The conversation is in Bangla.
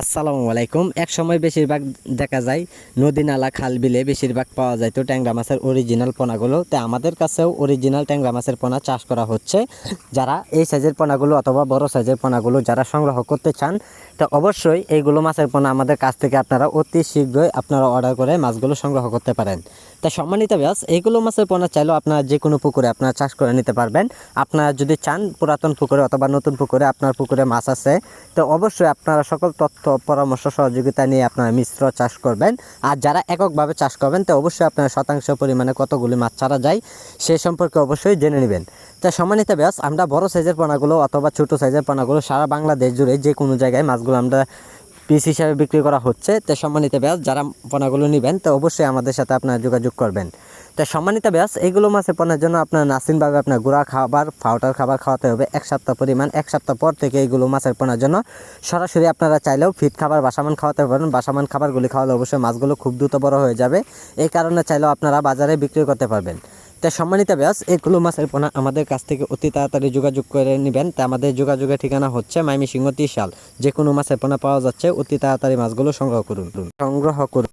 আসসালামু আলাইকুম। এক সময় বেশিরভাগ দেখা যায় নদী, নালা, খাল, বিলে বেশিরভাগ পাওয়া যায় তো ট্যাংরা মাছের অরিজিনাল পোনাগুলো। তো আমাদের কাছেও অরিজিনাল ট্যাংরা মাছের পোনা চাষ করা হচ্ছে। যারা এই সাইজের পোনাগুলো অথবা বড় সাইজের পোনাগুলো যারা সংগ্রহ করতে চান, তো অবশ্যই এইগুলো মাছের পোনা আমাদের কাছ থেকে আপনারা অতি শীঘ্রই আপনারা অর্ডার করে মাছগুলো সংগ্রহ করতে পারেন। তা সম্মানিত ব্যাস এইগুলো মাছের পোনা চাইলেও আপনারা যে কোনো পুকুরে আপনারা চাষ করে নিতে পারবেন। আপনারা যদি চান পুরাতন পুকুরে অথবা নতুন পুকুরে আপনার পুকুরে মাছ আছে, তো অবশ্যই আপনারা সকল তথ্য পরামর্শ সহযোগিতা নিয়ে আপনারা মিশ্র চাষ করবেন। আর যারা এককভাবে চাষ করবেন, তো অবশ্যই আপনারা শতাংশ পরিমাণে কতগুলি মাছ ছাড়া যায়, সে সম্পর্কে অবশ্যই জেনে নেবেন। তা সম্মানিত ব্যাস আমরা বড় সাইজের পোনাগুলো অথবা ছোট সাইজের পোনাগুলো সারা বাংলাদেশ জুড়ে যে কোনো জায়গায় মাছগুলো আমরা পিস হিসাবে বিক্রি করা হচ্ছে। তো সম্মানিত ব্যাস যারা পোনাগুলো নেবেন, তো অবশ্যই আমাদের সাথে আপনারা যোগাযোগ করবেন। তো সম্মানিত ব্যাস এইগুলো মাছের পোনার জন্য আপনার নাসিনভাবে আপনার গুঁড়া খাবার ফাউটার খাবার খাওয়াতে হবে এক সপ্তাহ পরিমাণ। এক সপ্তাহ পর থেকে এইগুলো মাছের পোনার জন্য সরাসরি আপনারা চাইলেও ফিট খাবার, বাসামান খাওয়াতে পারেন। বাসামান খাবারগুলি খাওয়ালে অবশ্যই মাছগুলো খুব দ্রুত বড় হয়ে যাবে। এই কারণে চাইলেও আপনারা বাজারে বিক্রি করতে পারবেন। তা সম্মানিত ব্যাস এগুলো মাছের পোনা আমাদের কাছ থেকে অতি তাড়াতাড়ি যোগাযোগ করে নেবেন। তা আমাদের যোগাযোগের ঠিকানা হচ্ছে মাইমি সিংহ ত্রিশাল যে কোনো মাছের পোনা পাওয়া যাচ্ছে, অতি তাড়াতাড়ি মাছগুলো সংগ্রহ করুন। সংগ্রহ করুন।